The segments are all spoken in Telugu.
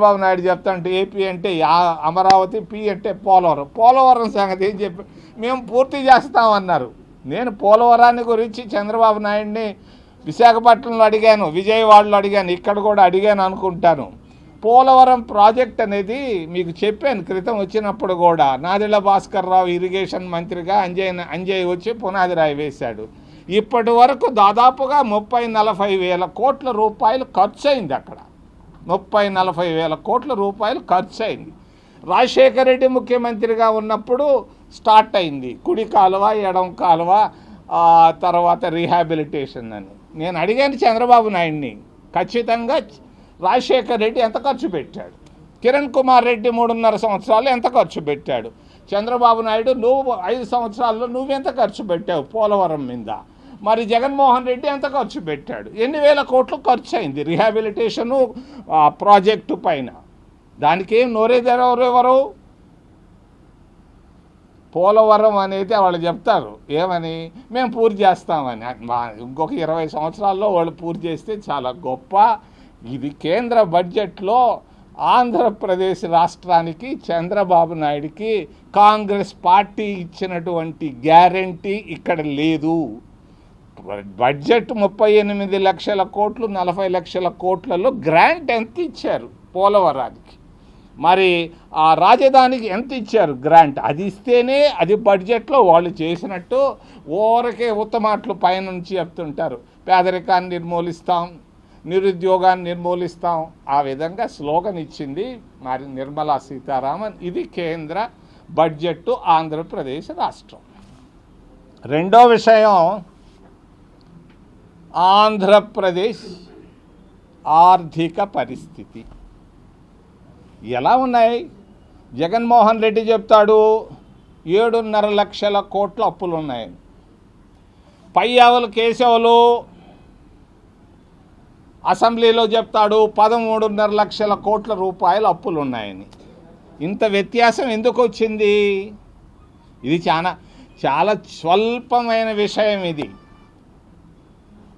చంద్రబాబు నాయుడు చెప్తాంటే ఏపీ అంటే యా- అమరావతి పి అంటే పోలవరం. పోలవరం సంగతి ఏం చెప్పి మేము పూర్తి చేస్తామన్నారు. నేను పోలవరాన్ని గురించి చంద్రబాబు నాయుడిని విశాఖపట్నంలో అడిగాను విజయవాడలో అడిగాను ఇక్కడ కూడా అడిగాను అనుకుంటాను. పోలవరం ప్రాజెక్ట్ అనేది మీకు చెప్పాను క్రితం వచ్చినప్పుడు కూడా. నాదిల భాస్కర్ రావు ఇరిగేషన్ మంత్రిగా అంజయ్ అంజయ్ వచ్చి పునాది రాయి వేశాడు. ఇప్పటి వరకు దాదాపుగా ముప్పై నలభై వేల కోట్ల రూపాయలు ఖర్చు అయింది అక్కడ. ముప్పై నలభై వేల కోట్ల రూపాయలు ఖర్చు అయింది రాజశేఖర రెడ్డి ముఖ్యమంత్రిగా ఉన్నప్పుడు స్టార్ట్ అయింది. కుడి కాలువ ఎడం కాలువ తర్వాత రీహాబిలిటేషన్ అని. నేను అడిగాను చంద్రబాబు నాయుడిని ఖచ్చితంగా రాజశేఖర రెడ్డి ఎంత ఖర్చు పెట్టాడు? కిరణ్ కుమార్ రెడ్డి మూడున్నర సంవత్సరాలు ఎంత ఖర్చు పెట్టాడు? చంద్రబాబు నాయుడు నువ్వు ఐదు సంవత్సరాల్లో నువ్వెంత ఖర్చు పెట్టావు పోలవరం మీద? మరి జగన్మోహన్ రెడ్డి ఎంత ఖర్చు పెట్టాడు? ఎన్ని వేల కోట్లు ఖర్చు అయింది రిహాబిలిటేషను ఆ ప్రాజెక్టు పైన? దానికి ఏం నోరేదెవరెవరు పోలవరం అనేది వాళ్ళు చెప్తారు. ఏమని? మేము పూర్తి చేస్తామని. మా ఇంకొక ఇరవై సంవత్సరాల్లో వాళ్ళు పూర్తి చేస్తే చాలా గొప్ప. ఇది కేంద్ర బడ్జెట్లో ఆంధ్రప్రదేశ్ రాష్ట్రానికి చంద్రబాబు నాయుడికి కాంగ్రెస్ పార్టీ ఇచ్చినటువంటి గ్యారంటీ ఇక్కడ లేదు. బడ్జెట్ ముప్పై ఎనిమిది లక్షల కోట్లు నలభై లక్షల కోట్లలో గ్రాంట్ ఎంత ఇచ్చారు పోలవరానికి? మరి ఆ రాజధానికి ఎంత ఇచ్చారు గ్రాంట్? అది ఇస్తేనే అది బడ్జెట్లో వాళ్ళు చేసినట్టు ఊరకే ఉత్తమాట్లు పైనుంచి చెప్తుంటారు. పేదరికాన్ని నిర్మూలిస్తాం నిరుద్యోగాన్ని నిర్మూలిస్తాం. ఆ విధంగా స్లోగన్ ఇచ్చింది మరి నిర్మలా సీతారామన్. ఇది కేంద్ర బడ్జెట్ ఆంధ్రప్రదేశ్ రాష్ట్రం. రెండో విషయం ఆంధ్రప్రదేశ్ ఆర్థిక పరిస్థితి. ఎలా ఉన్నాయి? జగన్మోహన్ రెడ్డి చెప్తాడు ఏడున్నర లక్షల కోట్ల అప్పులు ఉన్నాయి అవలు కేశవులు అసెంబ్లీలో చెప్తాడు పదమూడున్నర లక్షల కోట్ల రూపాయల అప్పులు ఉన్నాయని ఇంత వ్యత్యాసం ఎందుకు వచ్చింది? ఇది చాలా చాలా స్వల్పమైన విషయం ఇది.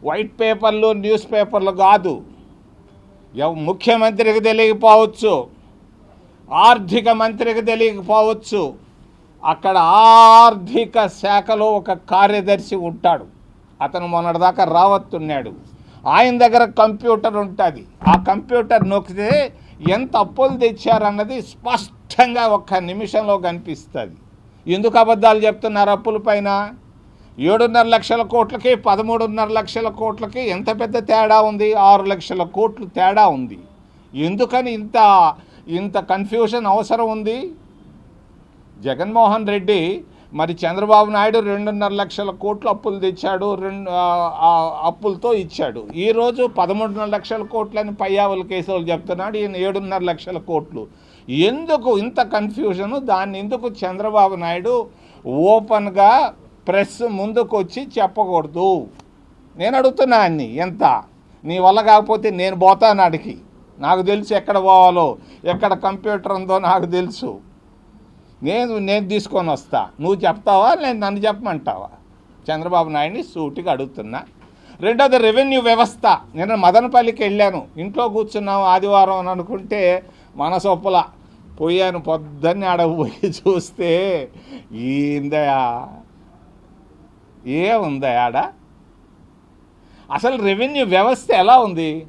వైట్ పేపర్లు న్యూస్ పేపర్లు కాదు. ముఖ్యమంత్రికి తెలియకపోవచ్చు. ఆర్థిక మంత్రికి తెలియకపోవచ్చు. అక్కడ ఆర్థిక శాఖలో ఒక కార్యదర్శి ఉంటాడు. అతను మొన్నటిదాకా రావత్తున్నాడు. ఆయన దగ్గర కంప్యూటర్ ఉంటుంది. ఆ కంప్యూటర్ నొక్కితే ఎంత అప్పులు తెచ్చారన్నది స్పష్టంగా ఒక్క నిమిషంలో కనిపిస్తుంది. ఎందుకు అబద్ధాలు చెప్తున్నారు అప్పుల పైన? ఏడున్నర లక్షల కోట్లకి పదమూడున్నర లక్షల కోట్లకి ఎంత పెద్ద తేడా ఉంది? ఆరు లక్షల కోట్లు తేడా ఉంది. ఎందుకని ఇంత ఇంత కన్ఫ్యూషన్ అవసరం ఉంది? జగన్మోహన్ రెడ్డి మరి చంద్రబాబు నాయుడు రెండున్నర లక్షల కోట్లు అప్పులు తెచ్చాడు రెండు అప్పులతో ఇచ్చాడు. ఈరోజు పదమూడున్నర లక్షల కోట్లని పయ్యావుల కేసులు చెప్తున్నాడు ఈయన ఏడున్నర లక్షల కోట్లు. ఎందుకు ఇంత కన్ఫ్యూజను దాన్ని ఎందుకు చంద్రబాబు నాయుడు ఓపెన్గా ప్రెస్ ముందుకు వచ్చి చెప్పకూడదు. నేను అడుగుతున్నా అన్ని ఎంత? నీ వల్ల కాకపోతే నేను పోతాను అడిగి నాకు తెలుసు ఎక్కడ పోవాలో ఎక్కడ కంప్యూటర్ ఉందో నాకు తెలుసు. నేను నేను తీసుకొని వస్తా. నువ్వు చెప్తావా? నేను నన్ను చెప్పమంటావా? చంద్రబాబు నాయుడిని సూటిగా అడుగుతున్నా. రెండోది రెవెన్యూ వ్యవస్థ. నేను మదనపల్లికి వెళ్ళాను. ఇంట్లో కూర్చున్నాం ఆదివారం అని అనుకుంటే మనసొప్పుల. పోయాను పొద్దున్నే అడగపోయి పోయి చూస్తే ఏందయా ఏముందా ఆడ? అసలు రెవెన్యూ వ్యవస్థ ఎలా ఉంది?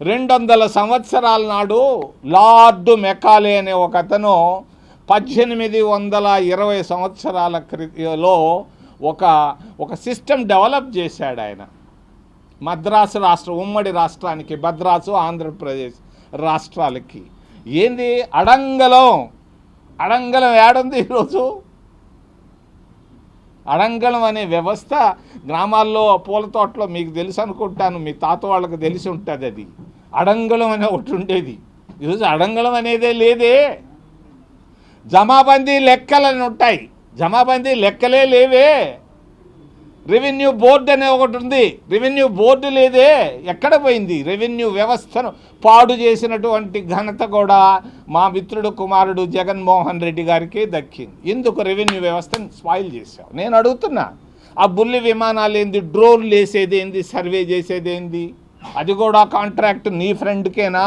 రెండు వందల సంవత్సరాల నాడు లార్డు మెకాలే అనే ఒక అతను పద్దెనిమిది వందల ఇరవై సంవత్సరాల క్రితిలో ఒక ఒక సిస్టమ్ డెవలప్ చేశాడు ఆయన. మద్రాసు రాష్ట్రం ఉమ్మడి రాష్ట్రానికి మద్రాసు ఆంధ్రప్రదేశ్ రాష్ట్రాలకి. ఏంది? అడంగలం. అడంగలం ఏడుంది ఈరోజు? అడంగళం అనే వ్యవస్థ గ్రామాల్లో పూల తోటలో మీకు తెలుసు అనుకుంటాను మీ తాత వాళ్ళకి తెలిసి ఉంటుంది అది. అడంగళం అనే ఒకటి ఉండేది. ఈరోజు అడంగళం అనేదే లేదే. జమాబందీ లెక్కలని ఉంటాయి. జమాబందీ లెక్కలే లేవే. రెవెన్యూ బోర్డు అనే ఒకటి ఉంది. రెవెన్యూ బోర్డు లేదే ఎక్కడ పోయింది? రెవెన్యూ వ్యవస్థను పాడు చేసినటువంటి ఘనత కూడా మా మిత్రుడు కుమారుడు జగన్మోహన్ రెడ్డి గారికి దక్కింది. ఎందుకు రెవెన్యూ వ్యవస్థను స్పాయిల్ చేశావు? నేను అడుగుతున్నా. ఆ బుల్లి విమానాలు ఏంది? డ్రోన్లు వేసేది ఏంది? సర్వే చేసేది ఏంది? అది కూడా కాంట్రాక్ట్ నీ ఫ్రెండ్కేనా?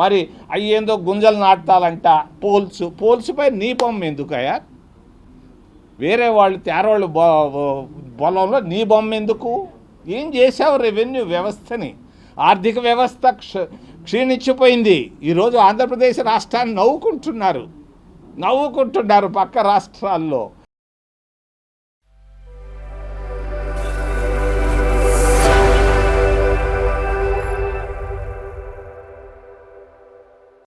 మరి అయ్యేందో గుంజలు నాటాలంట పోల్స్. పోల్స్పై నీ బొమ్మ ఎందుకయ్యా? వేరే వాళ్ళు తేరవాళ్ళు పొలంలో నీ బొమ్మ ఎందుకు? ఏం చేశావు రెవెన్యూ వ్యవస్థని? ఆర్థిక వ్యవస్థ క్ష క్షీణించిపోయింది. ఈరోజు ఆంధ్రప్రదేశ్ రాష్ట్రాన్ని నవ్వుకుంటున్నారు. నవ్వుకుంటున్నారు పక్క రాష్ట్రాల్లో.